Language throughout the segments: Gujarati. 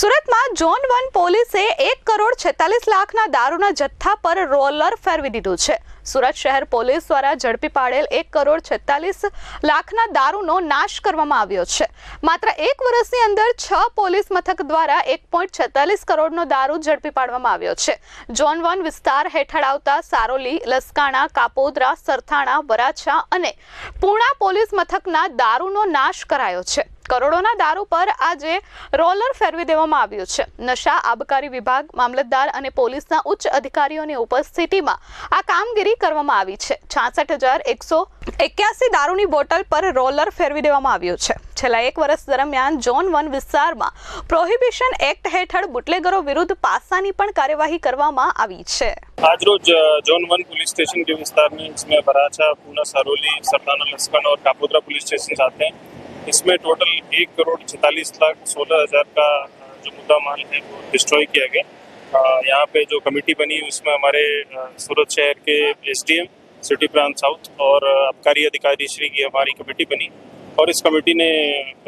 સુરતમાં ઝોન વન પોલીસે એક કરોડ છેતાલીસ લાખના દારૂના જથ્થા પર રોલર ફેરવી દીધું છે સુરત શહેર પોલીસ દ્વારા ઝડપી પાડેલ એક કરોડ છેતાલીસ લાખના દારૂનો નાશ કરવામાં આવ્યો છે માત્ર એક વર્ષની અંદર છ પોલીસ મથક દ્વારા એક પોઈન્ટ છેતાલીસ કરોડનો દારૂ ઝડપી પાડવામાં આવ્યો છે ઝોન વન વિસ્તાર હેઠળ આવતા સારોલી લસકાણા કાપોદરા સરથાણા વરાછા અને પૂણા પોલીસ મથકના દારૂનો નાશ કરાયો છે કરોડોના દારૂ પર આજે રોલર ફેરવી દેવામાં આવ્યું છે નશા આબકારી વિભાગ મામલતદાર અને પોલીસના ઉચ્ચ અધિકારીઓની ઉપસ્થિતિમાં આ કામગીરી કરવામાં આવી છે છાસઠ હજાર એકસો એક્યાસી દારૂની બોટલ પર રોલર ફેરવી દેવામાં આવ્યું છે છેલ્લા એક વર્ષ દરમિયાન ઝોન વન વિસ્તારમાં પ્રોહિબિશન એક્ટ હેઠળ બુટલેગરો વિરુદ્ધ પાસાની પણ કાર્યવાહી કરવામાં આવી છે આજરોજ ઝોન વન पुलिस स्टेशन के विस्तार में इसमें बराचा पूना सरोली सरदाना लस्कन और कापोद्रा पुलिस स्टेशन आते एक करोड़ छतालीस लाख सोलह हज़ार का जो मुद्दा माल है वो डिस्ट्रॉय किया गया यहाँ पे जो कमेटी बनी उसमें हमारे सूरत शहर के एस सिटी प्लान साउथ और आबकारी अधिकारी श्री की हमारी कमेटी बनी और इस कमेटी ने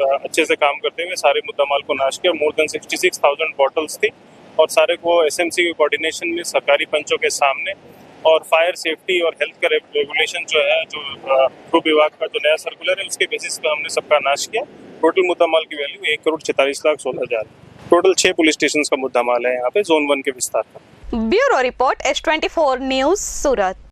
अच्छे से काम करते हुए सारे मुद्दा माल को नाश किया more than sixty six thousand bottles थी और सारे को एस के कोऑर्डिनेशन में सरकारी पंचों के सामने और फायर सेफ्टी और हेल्थ का रेगुलेशन जो है जो गृह विभाग का जो नया सर्कुलर है उसके बेसिस पर हमने सबका नाश किया टोटल मुद्दा माल की वैल्यू एक करोड़ छितालीस लाख सोलह हजार टोटल छह पुलिस स्टेशन का मुद्दा माल है यहाँ पे जोन वन के विस्तार का bureau report S twenty four news सूरत